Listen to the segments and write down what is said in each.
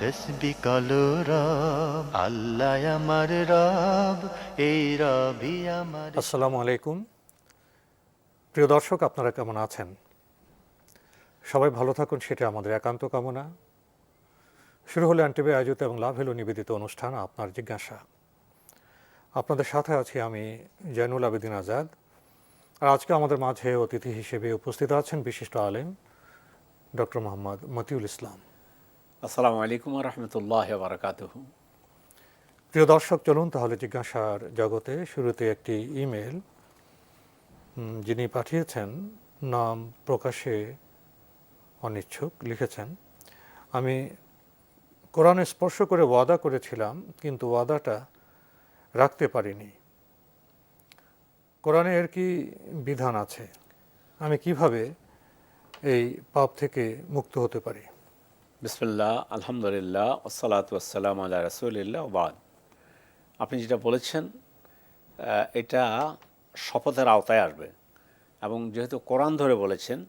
তসবি রব, আল্লাহ আমার রব, এই রবি আমার। আসসালামু আলাইকুম। প্রিয় দর্শক, আপনারা কেমন আছেন? সবাই ভালো থাকুন, সেটা আমাদের একান্ত কামনা। শুরু হলো অ্যান্টিবে আয়োজিত এবং লাভ হলো নিবেদিত অনুষ্ঠান, আপনার জিজ্ঞাসা। আপনাদের সাথে আছি আমি জৈনুল আবেদিন আজাদ। আর আজকে আমাদের মাঝে অতিথি হিসেবে উপস্থিত আছেন বিশিষ্ট আলেম ডক্টর মোহাম্মদ মতিউল ইসলাম। আসসালামু আলাইকুম রহমতুল্লাহ বারকাতুহ। প্রিয় দর্শক, চলুন তাহলে জিজ্ঞাসার জগতে শুরুতে একটি ইমেল। যিনি পাঠিয়েছেন, নাম প্রকাশে অনিচ্ছুক লিখেছেন, আমি কোরআনে স্পর্শ করে ওয়াদা করেছিলাম, কিন্তু ওয়াদাটা রাখতে পারিনি। কোরআনে এর কি বিধান আছে? আমি কীভাবে এই পাপ থেকে মুক্ত হতে পারি? বিসমুল্লাহ আলহামদুলিল্লাহ ওসালাত ওসালাম আল্লাহ রসুলিল্লাহ বাদ। আপনি যেটা বলেছেন এটা শপথের আওতায় আসবে। এবং যেহেতু কোরআন ধরে বলেছেন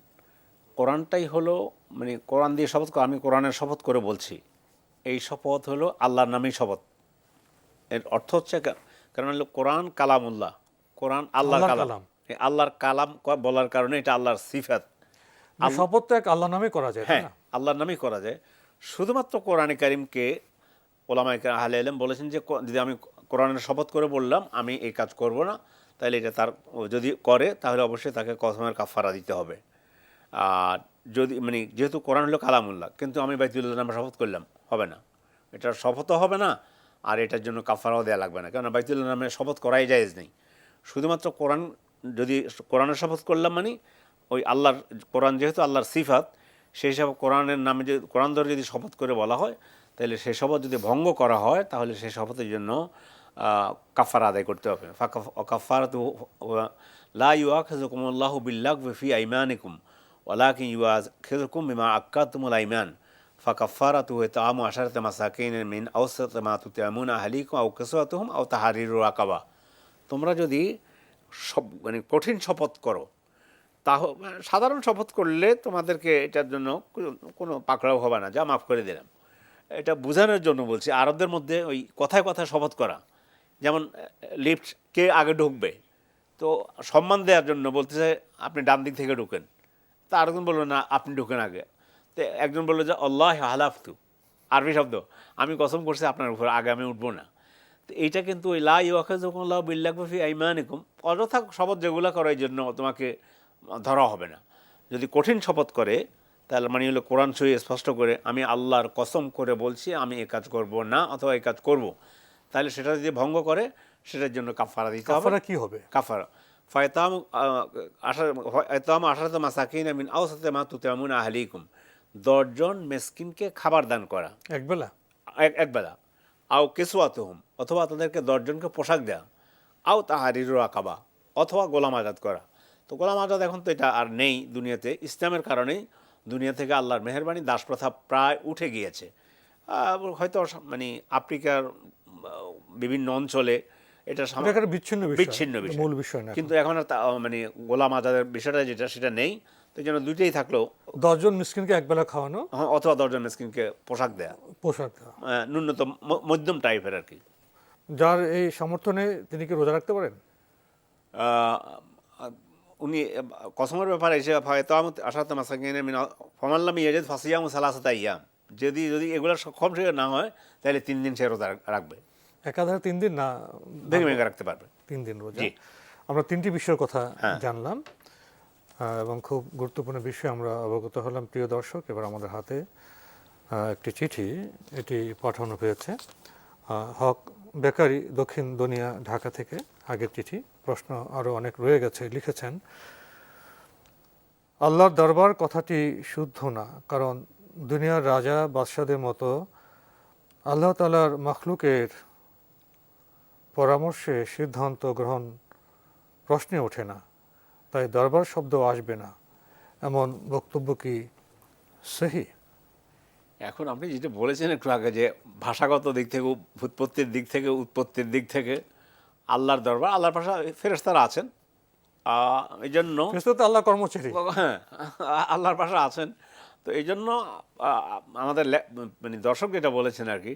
কোরআনটাই হলো মানে কোরআন দিয়ে শপথ করে- আমি কোরআনের শপথ করে বলছি। এই শপথ হলো আল্লাহর নামেই শপথ। এর অর্থ হচ্ছে কারণ হলো কোরআন কালামুল্লাহ। কোরআন আল্লাহর আল্লাহর কালাম। আল্লাহর কালাম বলার কারণে এটা আল্লাহর সিফাত। মানে শপথ তো এক আল্লাহ নামে করা যায় হ্যাঁ আল্লাহর নামেই করা যায়। শুধুমাত্র কোরআনে কারিমকে ওলামাই আহলে আলম বলেছেন যে যদি আমি কোরআনের শপথ করে বললাম, আমি এই কাজ করব না তাহলে এটা তার যদি করে, তাহলে অবশ্যই তাকে কসমের কাফারা দিতে হবে। আর যদি মানে যেহেতু কোরআন হলো কালামুল্লাহ, কিন্তু আমি বাইতুল্লাহ নামে শপথ করলাম, হবে না। এটা শপথও হবে না, আর এটার জন্য কাফারাও দেওয়া লাগবে না কারণ বাইতুল্লাহ নামে শপথ করাই জায়েজ নেই। শুধুমাত্র কোরআন, যদি কোরআনের শপথ করলাম মানে ওই আল্লাহর, কোরআন যেহেতু আল্লাহর সিফাত সেই হিসাবে কোরআনের নামে যদি কোরআন ধরে যদি শপথ করে বলা হয়, তাহলে সেই শপথ যদি ভঙ্গ করা হয়, তাহলে সেই শপথের জন্য কাফার আদায় করতে হবে। কাফার তো লা ইউয়া খেজকুমুল্লাহ বিল্লাহ ফি আইমানিকুম ওলাকিন ইউয়া খেজকুম বিমা আক্কা তুমুল আইমান ফাকাফারাতু তাম আশারতে মাসাকিন মিন আওসাত মা তুতামুন আহলিকুম আও কিসওয়াতুহুম আও তাহারিরু রাকাবা। তোমরা যদি সব মানে কঠিন শপথ করো মানে সাধারণ শপথ করলে তোমাদেরকে এটার জন্য কোনো- পাকড়াও হবে না, যা মাফ করে দিলাম। এটা বোঝানোর জন্য বলছি, আরবদের মধ্যে ওই কথায় কথায় শপথ করা। যেমন, লিফট কে আগে ঢুকবে? তো সম্মান দেওয়ার জন্য বলতেছে, আপনি ডান দিক থেকে ঢুকেন। তা আরেকজন বলল, না, আপনি ঢুকেন আগে। তো একজন বলল যে, আল্লাহ হালাফতু। আরবি শব্দ। আমি কসম করছি আপনার উপর, আগে আমি উঠবো না। তো এইটা কিন্তু ওই লা বিল্লাহি আইমানিকুম। অযথা শপথ যেগুলো করে এই জন্য তোমাকে ধরা হবে না। যদি কঠিন শপথ করে তাহলে মানে হলো কোরআন সই স্পষ্ট করে আমি আল্লাহর কসম করে বলছি আমি এ কাজ করব না অথবা এই কাজ করব। তাহলে সেটা যদি ভঙ্গ করে সেটার জন্য কাফারা দিতে হবে। কি হবে? কাফারা। ফায়তাম আশা ফায়তাম আশারত মাসাকিন মিন আওসাতে মা তুতে তুতামুন আহলিকুম। দশজন মেসকিনকে খাবার দান করা। একবেলা এক একবেলা আও কেসুয়াতুহুম অথবা তাদেরকে দশজনকে পোশাক দেওয়া আও তাহারির আকাবা অথবা গোলাম আজাদ করা। তো গোলাম আজাদ এখন তো এটা আর নেই দুনিয়াতে। ইসলামের কারণেই দুনিয়া থেকে আল্লাহর মেহরবানি দাস প্রথা প্রায় উঠে গিয়েছে। হয়তো মানে আফ্রিকার বিভিন্ন অঞ্চলে এটা বিচ্ছিন্ন বিচ্ছিন্ন বিষয়। মূল বিষয় না কিন্তু এখন আর মানে গোলাম আজাদের বিষয়টা যেটা সেটা নেই। তো জন্য দুইটাই থাকল। দশজন মিসকিনকে একবেলা খাওয়ানো? হ্যাঁ, অথবা দশজন মেসকিনকে পোশাক দেয়া। পোশাক দেওয়া। ন্যূনতম মধ্যম টাইপের আর কি। যার এই সমর্থনে তিনি কি রোজা রাখতে পারেন? উনি কসমের ব্যাপারে এসে হয়তো আসাতে মাসাকিনের মিনা ফমাল্লাম ইয়াজেদ ফাসিয়াম সালাসাতা ইয়াম যদি যদি এগুলো সক্ষম সে না হয় তাহলে তিন দিন সে রোজা রাখবে। একাধারে তিন দিন না ভেঙে ভেঙে রাখতে পারবে। তিন দিন রোজা। আমরা তিনটি বিষয়ের কথা হ্যাঁ। জানলাম। এবং খুব গুরুত্বপূর্ণ বিষয় আমরা অবগত হলাম। প্রিয় দর্শক এবার আমাদের হাতে একটি চিঠি। এটি পাঠানো হয়েছে। হক বেকারি দক্ষিণ দুনিয়া ঢাকা থেকে। আগের চিঠি, প্রশ্ন আরও অনেক রয়ে গেছে, লিখেছেন, আল্লাহর দরবার কথাটি শুদ্ধ না, কারণ দুনিয়ার রাজা বাদশাদের মতো আল্লাহ তালার মখলুকের পরামর্শে সিদ্ধান্ত গ্রহণ প্রশ্নে ওঠে না, তাই দরবার শব্দ আসবে না। এমন বক্তব্য কি সহি? এখন আপনি যেটা বলেছেন একটু আগে যে ভাষাগত দিক থেকে উৎপত্তির দিক থেকে, উৎপত্তির দিক থেকে আল্লাহর দরবার আল্লাহর ভাষা ফেরেস্তারা আছেন। এই জন্য আল্লাহ কর্মচারী। হ্যাঁ আল্লাহর ভাষা আছেন। তো এই জন্য আমাদের মানে দর্শক যেটা বলেছেন আর কি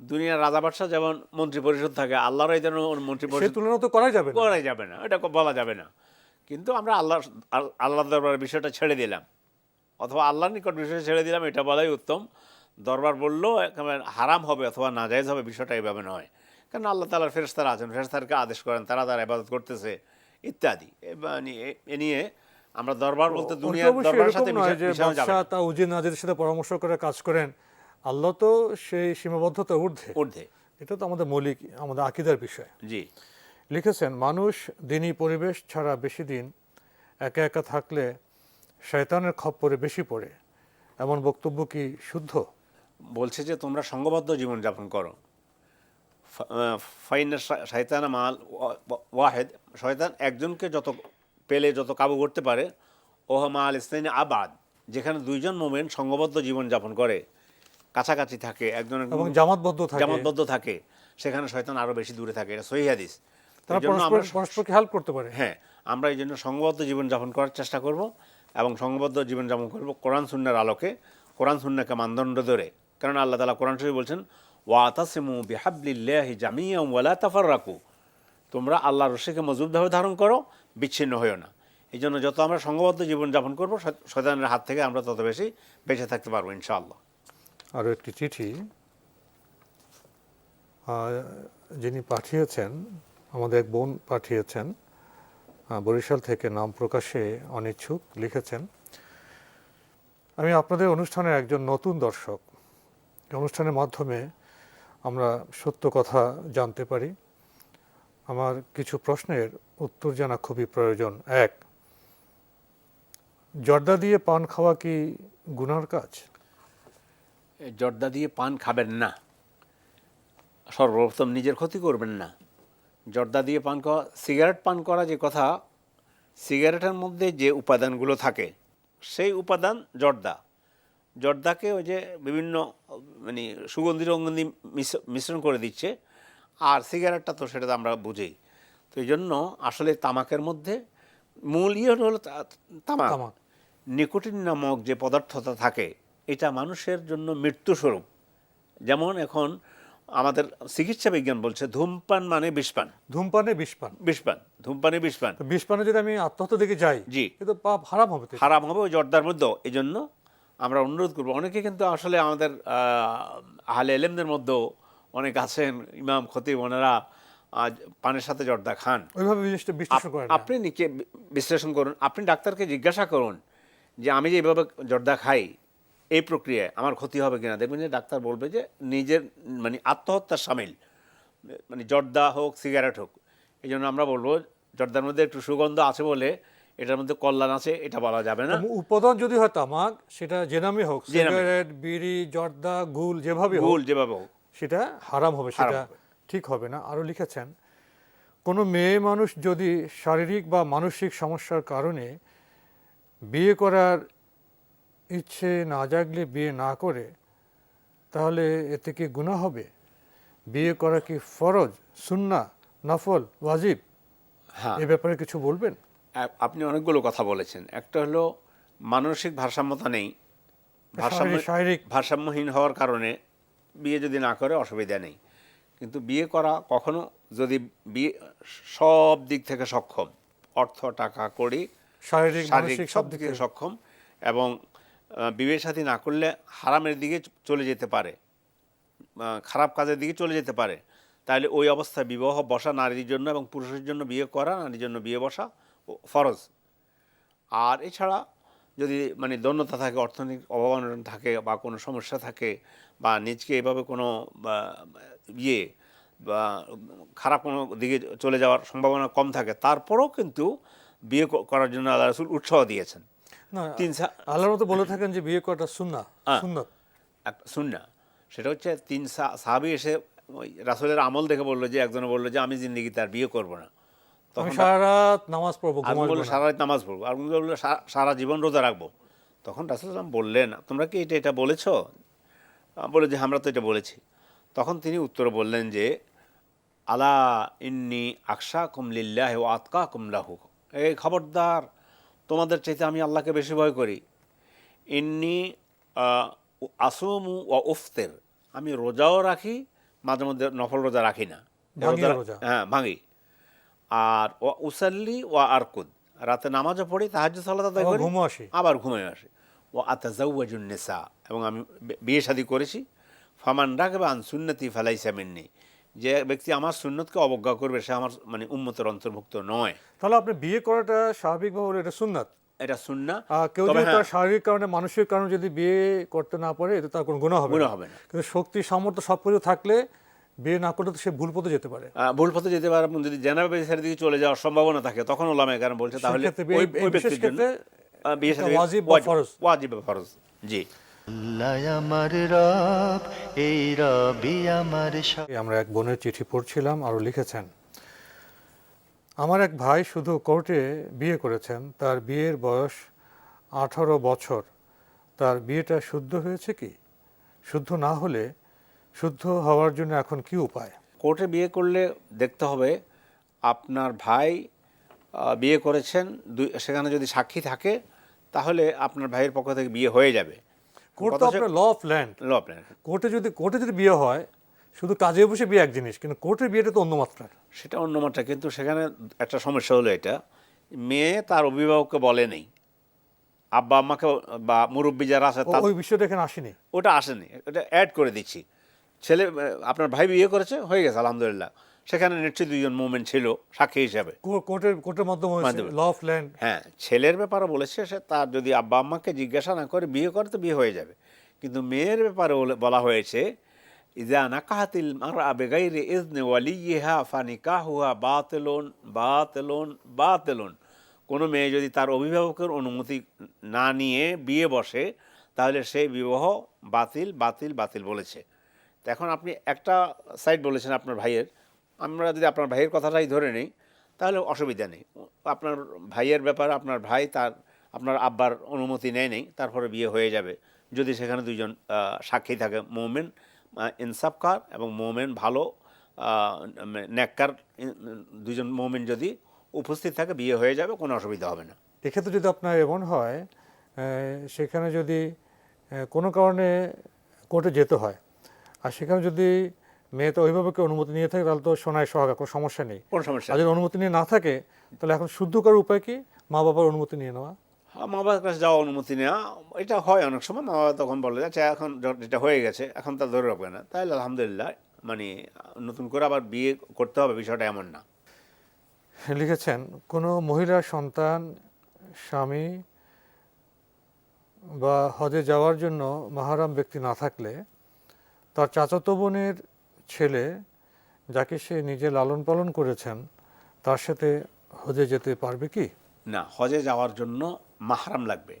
দুনিয়ার রাজা বাদশাহ যেমন মন্ত্রী পরিষদ থাকে আল্লাহর এই জন্য মন্ত্রী পরিষদ তুলনা তো করাই যাবে করাই যাবে না এটা বলা যাবে না। কিন্তু আমরা আল্লাহ আল্লাহ দরবারের বিষয়টা ছেড়ে দিলাম। অথবা আল্লাহর নিকট বিষয় ছেড়ে দিলাম এটা বলাই উত্তম। দরবার বললেও একেবারে হারাম হবে অথবা নাজায়জ হবে বিষয়টা এইভাবে নয়। কারণ আল্লাহ তালার ফেরেস্তারা আছেন ফেরেস্তারকে আদেশ করেন তারা তার আবাদত করতেছে ইত্যাদি। এ মানে নিয়ে আমরা দরবার বলতে দুনিয়ার দরবারের সাথে। তা উজির নাজির সাথে পরামর্শ করে কাজ করেন। আল্লাহ তো সেই সীমাবদ্ধতা ঊর্ধ্বে। ঊর্ধ্বে। এটা তো আমাদের মৌলিক আমাদের আকিদার বিষয়। জি। লিখেছেন মানুষ দিনই পরিবেশ ছাড়া বেশি দিন একা একা থাকলে শয়তানের খপ্পরে বেশি পড়ে। এমন বক্তব্য কি শুদ্ধ? বলছে যে তোমরা সংঘবদ্ধ জীবনযাপন করো। ফাইন শয়তান মাল ওয়াহেদ শয়তান একজনকে যত পেলে যত কাবু করতে পারে ওহ মাল ইসলাইন আবাদ যেখানে দুইজন মোমেন সংঘবদ্ধ জীবনযাপন করে। কাছাকাছি থাকে একজন এবং জামাতবদ্ধ থাকে। জামাতবদ্ধ থাকে সেখানে শয়তান আরও বেশি দূরে থাকে এটা সহি হাদিস। তারা পরস্পরকে হেল্প করতে পারে। হ্যাঁ আমরা এই জন্য সংঘবদ্ধ জীবনযাপন করার চেষ্টা করব এবং সংঘবদ্ধ জীবনযাপন করব কোরআন সুন্নার আলোকে কোরআন সুন্নাকে মানদণ্ড ধরে। কারণ আল্লাহ তালা কোরআন শরীফ বলছেন ওয়াতাসিমু বিহাবলিল্লাহি জামিয়া ওয়ালা তাফাররাকু। তোমরা আল্লাহর রশিকে মজবুতভাবে ধারণ করো, বিচ্ছিন্ন হয়েও না। এই জন্য যত আমরা সংঘবদ্ধ জীবনযাপন করব শয়তানের হাত থেকে আমরা তত বেশি বেঁচে থাকতে পারব, ইনশাআল্লাহ। আরও একটি চিঠি যিনি পাঠিয়েছেন, আমাদের এক বোন পাঠিয়েছেন বরিশাল থেকে নাম প্রকাশে অনিচ্ছুক লিখেছেন, আমি আপনাদের অনুষ্ঠানের একজন নতুন দর্শক। অনুষ্ঠানের মাধ্যমে আমরা সত্য কথা জানতে পারি। আমার কিছু প্রশ্নের উত্তর জানা খুবই প্রয়োজন। এক, জর্দা দিয়ে পান খাওয়া কি গুনার কাজ? জর্দা দিয়ে পান খাবেন না। সর্বপ্রথম নিজের ক্ষতি করবেন না। জর্দা দিয়ে পান খাওয়া, সিগারেট পান করা যে কথা, সিগারেটের মধ্যে যে উপাদানগুলো থাকে, সেই উপাদান জর্দা। জর্দাকে ওই যে বিভিন্ন মানে সুগন্ধি রঙ্গন্ধি মিশ্রণ করে দিচ্ছে আর সিগারেটটা তো সেটা তো আমরা বুঝি তো এই জন্য আসলে তামাকের মধ্যে মূল ইয়ে হলো তামাক। তামাক। নিকোটিন নামক যে পদার্থটা থাকে এটা মানুষের জন্য মৃত্যুস্বরূপ যেমন এখন আমাদের চিকিৎসা বিজ্ঞান বলছে ধূমপান মানে বিষপান। ধূমপানে বিষপান। বিষপান ধূমপানে বিষপান। তো বিষপানে যদি আমি আত্মহত্যা দিকে যাই জি। কিন্তু পাপ হারাম হবে। হারাম হবে ওই জর্দার মধ্যেও। এই জন্য আমরা অনুরোধ করব। অনেকে কিন্তু আসলে আমাদের আহ, আহলে এলেমদের মধ্যেও অনেক আছেন ইমাম খতিব ওনারা আজ পানের সাথে জর্দা খান। ওইভাবে বিশ্লেষণ করেন আপনি বি- বিশ্লেষণ করুন। আপনি ডাক্তারকে জিজ্ঞাসা করুন যে আমি যে এইভাবে জর্দা খাই এই প্রক্রিয়ায় আমার ক্ষতি হবে কিনা? দেখবেন যে ডাক্তার বলবে যে নিজের মানে আত্মহত্যার সামিল। মানে জর্দা হোক সিগারেট হোক এই জন্য আমরা বলব জর্দার মধ্যে একটু সুগন্ধ আছে বলে এটার মধ্যে কল্যাণ আছে এটা বলা যাবে না। উপাদান যদি হয় তামাক সেটা যে নামে হোক। সিগারেট বিড়ি জর্দা গুল যেভাবে ভুল যেভাবে হোক। সেটা হারাম হবে সেটা ঠিক হবে না। আরও লিখেছেন কোনো মেয়ে মানুষ যদি শারীরিক বা মানসিক সমস্যার কারণে বিয়ে করার ইচ্ছে না জাগলে বিয়ে না করে তাহলে এতে কি গুনাহ হবে? বিয়ে করা কি ফরজ সুন্না নফল ওয়াজিব? হ্যাঁ। এ ব্যাপারে কিছু বলবেন? আপনি অনেকগুলো কথা বলেছেন। একটা হলো মানসিক ভারসাম্যতা নেই। ভারসাম্য শারীরিক- ভারসাম্যহীন হওয়ার কারণে বিয়ে যদি না করে অসুবিধা নেই। কিন্তু বিয়ে করা কখনো যদি বিয়ে সব দিক থেকে সক্ষম অর্থ টাকা কড়ি শারীরিক শারীরিক সব দিক থেকে সক্ষম এবং বিয়ের সাথী না করলে হারামের দিকে চলে যেতে পারে। খারাপ কাজের দিকে চলে যেতে পারে। তাহলে ওই অবস্থায় বিবাহ বসা নারীর জন্য এবং পুরুষের জন্য বিয়ে করা নারীর জন্য বিয়ে বসা ফরজ। আর এছাড়া যদি মানে দন্যতা থাকে অর্থনৈতিক অভাবনটন থাকে বা কোনো সমস্যা থাকে বা নিজকে এভাবে কোনো ইয়ে বা খারাপ কোনো দিকে চলে যাওয়ার সম্ভাবনা কম থাকে তারপরেও কিন্তু বিয়ে করার জন্য আল্লাহ রসুল উৎসাহ দিয়েছেন। না তিন আল্লাহর মতো বলে থাকেন যে বিয়ে করাটা সুন্না একটা সুন্না সেটা হচ্ছে তিন সাহাবি এসে ওই রাসুলের আমল দেখে বলল যে একজনে বলল যে আমি জিন্দিগি তার বিয়ে করব না। তখন সারা রাত নামাজ পড়ব ঘুমাবো বলল সারা রাত নামাজ পড়ব। আর বলল "সা- সারা জীবন রোজা রাখব। তখন রাসুল ইসলাম বললেন তোমরা কি এটা এটা বলেছ? বলে যে আমরা তো এটা বলেছি। তখন তিনি উত্তরে বললেন যে আলা ইন্নি আকশা কুমলিল্লাহ ও আতকা কুমলাহু এই খবরদার তোমাদের চাইতে আমি আল্লাহকে বেশি ভয় করি। ইন্নি আসুমু ও উফতের। আমি রোজাও রাখি মাঝে মধ্যে নফল রোজা রাখি না। রোজা। হ্যাঁ ভাঙি। আর ও উসাল্লি ও আরকুদ। রাতে নামাজও পড়ি তাহাজ সালাত আদায় করি ঘুমও আসি। আবার ঘুমিয়ে আসি। ও আতাজাউজুন নেশা এবং আমি বিয়ে শাদী করেছি। ফামান রাখবে আন সুন্নতি ফালাইসা মিন্নি। যে ব্যক্তি আমার সুন্নতকে অবজ্ঞা করবে সে আমার মানে উম্মতের অন্তর্ভুক্ত নয়। তাহলে আপনি বিয়ে করাটা স্বাভাবিকভাবে এটা সুন্নাত? এটা সুন্না। কেউ যদি হ্যাঁ, তার শারীরিক কারণে মানসিক কারণে যদি বিয়ে করতে না পারে এতে তার কোনো গুণা হবে না। হবে না। কিন্তু শক্তি সামর্থ্য সব কিছু থাকলে বিয়ে না করলে তো সে ভুল পথে যেতে পারে। ভুল পথে যেতে পারে এবং যদি জেনারেল বেসের দিকে চলে যাওয়ার সম্ভাবনা থাকে তখন ওলামা কারণ বলছে তাহলে ওই এই ওই বিশেষ ব্যক্তির জন্য বিয়ে ওয়াজিব বা ফরজ। ওয়াজিব বা ফরজ জি। আল্লাহ আমার এক বোনের চিঠি পড়ছিলাম আরও লিখেছেন আমার এক ভাই শুধু কোর্টে বিয়ে করেছেন তার বিয়ের বয়স আঠারো বছর তার বিয়েটা শুদ্ধ হয়েছে কি? শুদ্ধ না হলে শুদ্ধ হওয়ার জন্য এখন কি উপায়? কোর্টে বিয়ে করলে দেখতে হবে আপনার ভাই বিয়ে করেছেন সেখানে যদি সাক্ষী থাকে তাহলে আপনার ভাইয়ের পক্ষ থেকে বিয়ে হয়ে যাবে। কোর্ট তো আপনার law of land law plan কোর্টে যদি কোর্টে যদি বিয়ে হয় শুধু কাজে বসে বিয়ে এক জিনিস কিন্তু কোর্টের বিয়েটা তো অন্য মাত্রার। সেটা অন্য মাত্রা কিন্তু সেখানে একটা সমস্যা হলো এটা মেয়ে তার অভিভাবককে বলে নেই। আব্বা আম্মাকে বা মুরব্বী যারা আছে ওই বিষয়টা এখানে আসেনি। ওটা আসেনি ওটা অ্যাড করে দিচ্ছি। ছেলে আপনার ভাই বিয়ে করেছে? হয়ে গেছে আলহামদুলিল্লাহ। সেখানে নিশ্চয়ই দুজন মুভমেন্ট ছিল সাক্ষী হিসাবে। কোর্টের কোর্টের মাধ্যমে মাধ্যমে। ল অফ ল্যান্ড হ্যাঁ ছেলের ব্যাপারে বলেছে সে তার যদি আব্বা আম্মাকে জিজ্ঞাসা না করে বিয়ে করে তো বিয়ে হয়ে যাবে। কিন্তু মেয়ের ব্যাপারে বলে- হয়েছে ইজা নাকাহাতিল মারা বেগাইরে ইজনে ওয়ালিহা ফানিকাহুহা বাতেলন বাতেলন বাতেলন। কোনো মেয়ে যদি তার অভিভাবকের অনুমতি না নিয়ে বিয়ে বসে তাহলে সেই বিবাহ বাতিল বাতিল বাতিল বলেছে। এখন আপনি একটা সাইড বলেছেন আপনার ভাইয়ের। আমরা যদি আপনার ভাইয়ের কথাটাই ধরে নিই তাহলে অসুবিধা নেই। আপনার ভাইয়ের ব্যাপার আপনার ভাই তার আপনার আব্বার অনুমতি নেয় নেই তারপরে বিয়ে হয়ে যাবে। যদি সেখানে দুজন সাক্ষী থাকে মোমেন ইনসাফকার এবং মোমেন ভালো আহ, নেককার দুজন মোমেন যদি উপস্থিত থাকে বিয়ে হয়ে যাবে কোনো অসুবিধা হবে না। এক্ষেত্রে যদি আপনার এমন হয় সেখানে যদি কোনো কারণে কোর্টে যেতে হয় আর সেখানে যদি মেয়ে তো অভিভাবকের অনুমতি নিয়ে থাকে তাহলে তো সোনায় সোহাগা কোনো সমস্যা নেই। কোনো সমস্যা আর যদি অনুমতি নিয়ে না থাকে তাহলে এখন শুদ্ধ করার উপায় কি? মা বাবার অনুমতি নিয়ে নেওয়া। হ্যাঁ, মা বাবার কাছে যাওয়া অনুমতি নেওয়া এটা হয় অনেক সময় মা বাবা তখন বলে আচ্ছা এখন যেটা হয়ে গেছে এখন তা ধরে রাখবে না। তাহলে আলহামদুলিল্লাহ মানে নতুন করে আবার বিয়ে করতে হবে বিষয়টা এমন না। লিখেছেন কোনো মহিলা সন্তান স্বামী বা হজে যাওয়ার জন্য মাহারাম ব্যক্তি না থাকলে তার চাচাতো বোনের ছেলে যাকে সে নিজে লালন পালন করেছেন তার সাথে হজে যেতে পারবে কি? না হজে যাওয়ার জন্য মাহারাম লাগবে।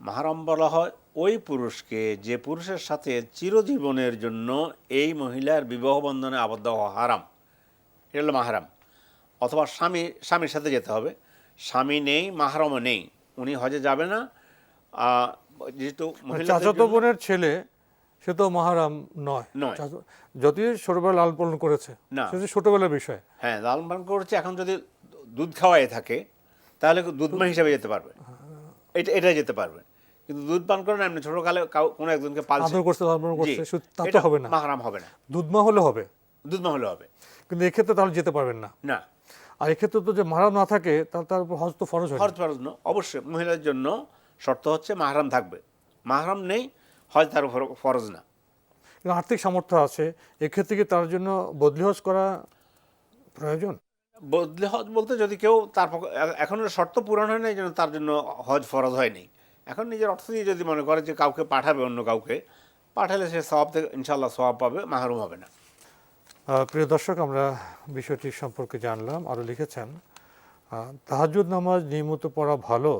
মাহারাম বলা হয় ওই পুরুষকে যে পুরুষের সাথে চিরজীবনের জন্য এই মহিলার বিবাহ বন্ধনে আবদ্ধ হওয়া হারাম। এটা হলো মাহারাম। অথবা স্বামী স্বামীর সাথে যেতে হবে। স্বামী নেই মাহারামও নেই। উনি হজে যাবে না। যেহেতু চাচাতো বোনের ছেলে সে তো মাহারাম নয়। যদিও ছোটবেলা লালন পালন করেছে না। ছোটবেলার বিষয়। হ্যাঁ লালন পালন করছে এখন যদি দুধ খাওয়াই থাকে তাহলে দুধমা হিসাবে যেতে পারবে। এটা এটাই যেতে পারবে। কিন্তু দুধ পান করে না এমনি ছোটকালে কোনো একজনকে পালছে। আদর করছে লালন করছে তা তো হবে না। মাহারাম হবে না। দুধমা হলে হবে। দুধমা হলে হবে। কিন্তু এক্ষেত্রে তাহলে যেতে পারবেন না। না। আর এক্ষেত্রে তো যে মাহারাম না থাকে তাহলে তার উপর হজ তো ফরজ হয় ফরজ না অবশ্যই মহিলার জন্য শর্ত হচ্ছে মাহারাম থাকবে। মাহারাম নেই হজ তার ফরজ না। আর্থিক সামর্থ্য আছে এক্ষেত্রে কি তার জন্য বদলি হজ করা প্রয়োজন? বদলে হজ বলতে যদি কেউ তার এখনও শর্ত পূরণ হয় না এই জন্য তার জন্য হজ ফরজ হয়নি এখন নিজের অর্থ দিয়ে যদি মনে করে যে কাউকে পাঠাবে অন্য কাউকে পাঠালে সে সব থেকে ইনশাল্লাহ সব পাবে মাহরুম হবে না। প্রিয় দর্শক আমরা বিষয়টি সম্পর্কে জানলাম আরও লিখেছেন আহ, তাহাজ্জুদ নামাজ নিয়মিত পড়া ভালো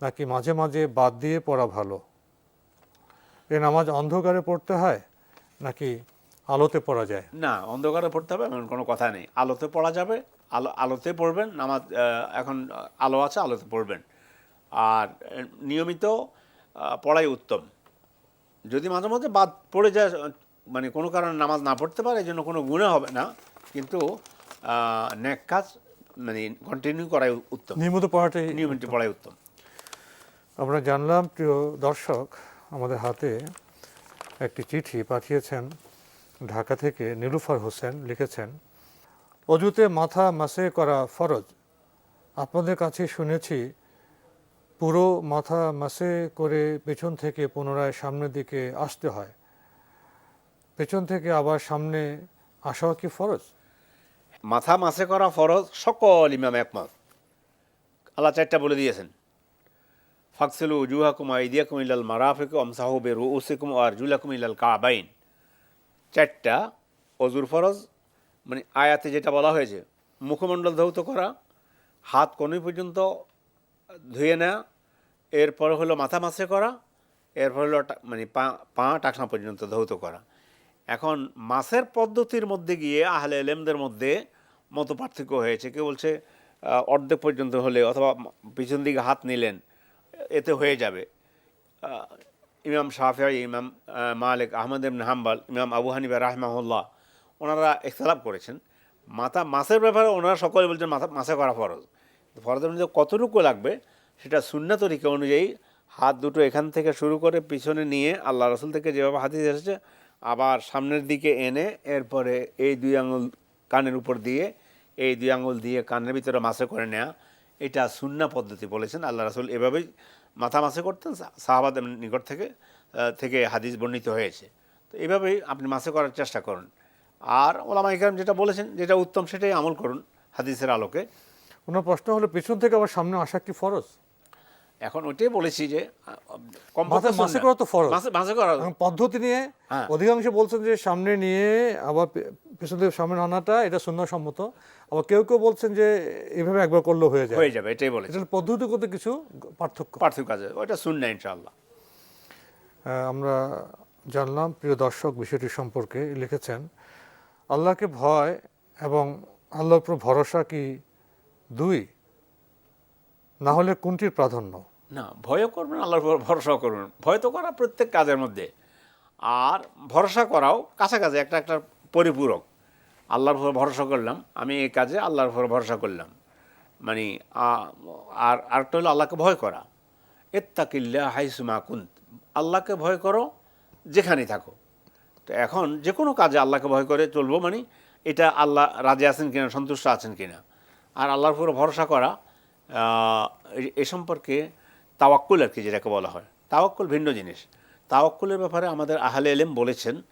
নাকি মাঝে মাঝে বাদ দিয়ে পড়া ভালো? এ নামাজ অন্ধকারে পড়তে হয় নাকি আলোতে পড়া যায়? না অন্ধকারে পড়তে হবে এমন কোনো কথা নেই। আলোতে পড়া যাবে আলো আলোতে পড়বেন নামাজ এখন আলো আছে আলোতে পড়বেন। আর নিয়মিত পড়াই উত্তম। যদি মাঝে মধ্যে বাদ পড়ে যায় মানে কোনো কারণে নামাজ না পড়তে পারে এই জন্য কোনো গুণে হবে না কিন্তু নেক কাজ মানে কন্টিনিউ করাই উত্তম। নিয়মিত পড়াটাই নিয়মিত পড়াই উত্তম। আমরা জানলাম প্রিয় দর্শক আমাদের হাতে একটি চিঠি পাঠিয়েছেন। ঢাকা থেকে নীলুফার হোসেন লিখেছেন, অজুতে মাথা মাসে করা ফরজ। আপনাদের কাছে শুনেছি, পুরো মাথা মাসে করে পেছন থেকে পুনরায় সামনের দিকে আসতে হয়। পেছন থেকে আবার সামনে আসাও কি ফরজ? মাথা মাসে করা ফরজ সকল ইমাম একমত। আল্লাহ চারটা বলে দিয়েছেন। ফাকসেলু জুহাকুম আইদিয়াকুম ইলাল মারাফিক আমসাহু বে রুউসিকুম আর জুলাকুম ইলাল কাবাইন চারটা অজুর ফরজ মানে আয়াতে যেটা বলা হয়েছে, মুখমণ্ডল ধৌত করা, হাত কনুই পর্যন্ত ধুয়ে নেওয়া এরপর হলো মাথা মাসে করা, এরপর হলো মানে পা পা টাকনা পর্যন্ত ধৌত করা। এখন মাসের পদ্ধতির মধ্যে গিয়ে আহলে এলেমদের মধ্যে মত পার্থক্য হয়েছে। কেউ বলছে অর্ধেক পর্যন্ত হলে অথবা পিছন দিকে হাত নিলেন এতে হয়ে যাবে। ইমাম শাফিঈ, ইমাম মালিক, আহমদ ইবনে হাম্বাল, ইমাম আবু হানিফা রাহমাহুল্লাহ, ওনারা ইখতলাফ করেছেন। মাথা মাসের ব্যাপারে ওনারা সকলে বলছেন মাথা, মাছে করা ফরজ। ফরজের অনুযায়ী কতটুকু লাগবে সেটা শূন্য তরিকা অনুযায়ী হাত দুটো এখান থেকে শুরু করে পিছনে নিয়ে আল্লাহ রসুল থেকে যেভাবে হাতিস এসেছে, আবার সামনের দিকে এনে এরপরে এই দুই আঙুল কানের উপর দিয়ে, এই দুই আঙুল দিয়ে কানের ভিতরে মাসে করে নেওয়া এটা সুন্না পদ্ধতি বলেছেন, আল্লাহ রাসুল এভাবেই মাথা মাসে করতেন সাহাবাদ নিকট থেকে থেকে হাদিস বর্ণিত হয়েছে। তো এভাবেই আপনি মাসে করার চেষ্টা করুন। আর ওলামা ইকরাম যেটা বলেছেন, যেটা উত্তম সেটাই আমল করুন হাদিসের আলোকে। কোনো প্রশ্ন হলো পেছন থেকে আবার সামনে আসা কি ফরজ? এখন ওইটাই বলেছি যে মাসে করা তো ফরজ। মাসে করা পদ্ধতি নিয়ে হ্যাঁ। অধিকাংশ বলছেন যে সামনে নিয়ে আবার পেছন থেকে সামনে আনাটা এটা সম্মত আবার কেউ কেউ বলছেন যে এভাবে একবার করলেও হয়ে যায়। হয়ে যাবে এটাই বলেছি। এটার পদ্ধতিগত কিছু পার্থক্য। পার্থক্য আছে ওইটা শুননা ইনশাআল্লাহ। আমরা জানলাম প্রিয় দর্শক বিষয়টি সম্পর্কে লিখেছেন আল্লাহকে ভয় এবং আল্লাহর উপর ভরসা কি দুই? না হলে কোনটির প্রাধান্য? না, ভয়ও করবেন, আল্লাহর ভরসাও করবেন। ভয় তো করা প্রত্যেক কাজের মধ্যে। আর ভরসা করাও কাছাকাছি, একটা একটা পরিপূরক। আল্লাহর উপর ভরসা করলাম, আমি এই কাজে আল্লাহর উপর ভরসা করলাম। মানে আর আরেকটা হলো আল্লাহকে ভয় করা। এত্তাকিল্লা হাইসুমা কুন্ত। আল্লাহকে ভয় করো যেখানেই থাকো। তো এখন যে কোনো কাজে আল্লাহকে ভয় করে চলবো মানে এটা আল্লাহ রাজি আছেন কিনা, সন্তুষ্ট আছেন কিনা। আর আল্লাহর উপর ভরসা করা এ- সম্পর্কে তাওয়াক্কুল আর কি যেটাকে বলা হয়। তাওয়াক্কুল ভিন্ন জিনিস। তাওয়াক্কুলের ব্যাপারে আমাদের আহলে এলেম বলেছেন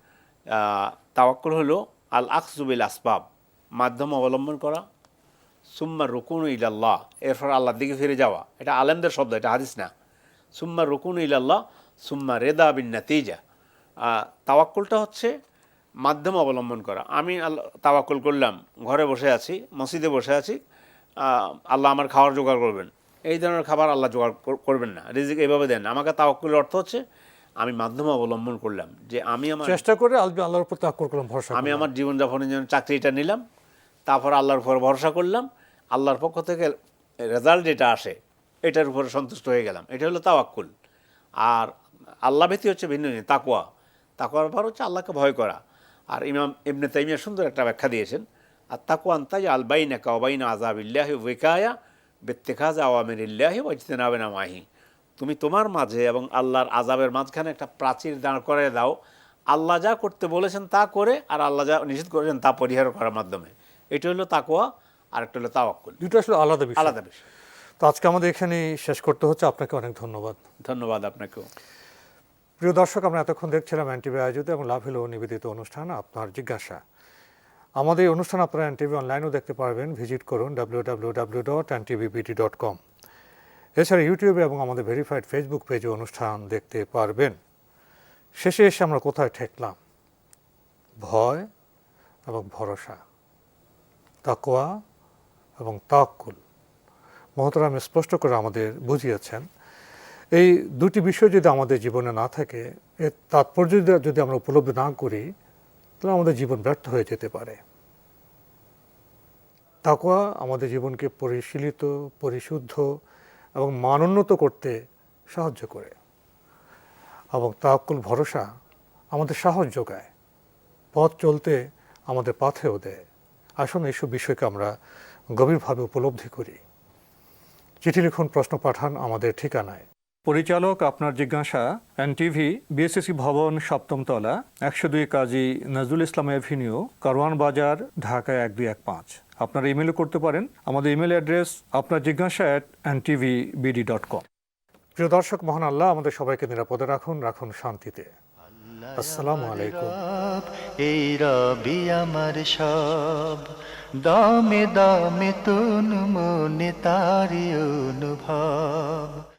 তাওয়াক্কুল হলো আল আকসুবিল আসবাব মাধ্যম অবলম্বন করা, সুম্মা রুকুন ইলাল্লাহ, এরপর আল্লাহর দিকে ফিরে যাওয়া। এটা আলেমদের শব্দ, এটা হাদিস না। সুম্মা রুকুন ইলাল্লাহ, সুম্মা রেদা বিন নাতিজা। তাওয়াক্কুলটা হচ্ছে মাধ্যম অবলম্বন করা। আমি আল্লাহ তাওয়াক্কুল করলাম, ঘরে বসে আছি, মসজিদে বসে আছি আল্লাহ আমার খাওয়ার জোগাড় করবেন। এই ধরনের খাবার আল্লাহ জোগাড় কর- করবেন না। রিজিক এইভাবে দেন আমাকে তাওয়াক্কুলের অর্থ হচ্ছে আমি মাধ্যম অবলম্বন করলাম যে আমি আমার চেষ্টা করে আল্লাহর উপর তাক্কর করলাম ভরসা আমি আমার জীবনযাপনের জন্য চাকরিটা নিলাম তারপর আল্লাহর উপর ভরসা করলাম আল্লাহর পক্ষ থেকে রেজাল্ট যেটা আসে এটার উপরে সন্তুষ্ট হয়ে গেলাম। এটা হলো তাওয়াক্কুল। আর আল্লাহ ভীতি হচ্ছে ভিন্ন জিনিস তাকুয়া তাকুয়ার ব্যাপার হচ্ছে আল্লাহকে ভয় করা। আর ইমাম ইবনে তাইমিয়া সুন্দর একটা ব্যাখ্যা দিয়েছেন। আর তাকুয়ান তাই আলবাইনা কাওবাইনা আজাবিল্লাহি ওয়েকায়া বেত্তেখাজ আওয়ামিরিল্লাহি ওয়াজতেনাবেনা মাহি তুমি তোমার মাঝে এবং আল্লাহর আজাবের মাঝখানে একটা প্রাচীর দাঁড় করে দাও। আল্লাহ যা করতে বলেছেন তা করে আর আল্লাহ যা নিষেধ করেছেন তা পরিহার করার মাধ্যমে। এটা হলো তাকুয়া আর একটা হলো তাওয়াক্কুল। দুটো আসলে আলাদা বিষয়। আলাদা বিষয়। তো আজকে আমাদের এখানে শেষ করতে হচ্ছে। আপনাকে অনেক ধন্যবাদ। ধন্যবাদ আপনাকেও। প্রিয় দর্শক আমরা এতক্ষণ দেখছিলাম এনটিভি আয়োজিত এবং লাভ হলো নিবেদিত অনুষ্ঠান। আপনার জিজ্ঞাসা। আমাদের এই অনুষ্ঠান আপনারা এনটিভি অনলাইনেও দেখতে পারবেন। ভিজিট করুন ডাব্লিউ ডট কম এছাড়া ইউটিউবে এবং আমাদের ভেরিফাইড ফেসবুক পেজে অনুষ্ঠান দেখতে পারবেন। শেষে এসে আমরা কোথায় ঠেকলাম? ভয় এবং ভরসা তাকোয়া এবং তাক্কুল মহতরাম স্পষ্ট করে আমাদের বুঝিয়েছেন, এই দুটি বিষয় যদি আমাদের জীবনে না থাকে, এর তাৎপর্য যদি আমরা উপলব্ধি না করি তাহলে আমাদের জীবন ব্যর্থ হয়ে যেতে পারে। তাকওয়া আমাদের জীবনকে পরিশীলিত, পরিশুদ্ধ এবং মানোন্নত করতে সাহায্য করে। এবং তাকুল ভরসা আমাদের সাহস যোগায়, পথ চলতে আমাদের পাথেও দেয়। আসুন এইসব বিষয়কে আমরা গভীরভাবে উপলব্ধি করি। চিঠি লিখুন, প্রশ্ন পাঠান আমাদের ঠিকানায়। পরিচালক আপনার জিজ্ঞাসা, এনটিভি বিএসসি ভবন সপ্তম তলা একশো দুই কাজী নজরুল ইসলাম এভিনিউ কারওয়ান বাজার, ঢাকা এক দুই এক পাঁচ। আপনারা ইমেলও করতে পারেন। আমাদের ইমেল অ্যাড্রেস আপনার জিজ্ঞাসা at NTV BD dot com প্রিয় দর্শক, মহান আল্লাহ, আমাদের সবাইকে নিরাপদে রাখুন রাখুন শান্তিতে। আসসালামু আলাইকুম। এই রবি আমার সব, দামে দামে তুন মনে তারি অনুভব।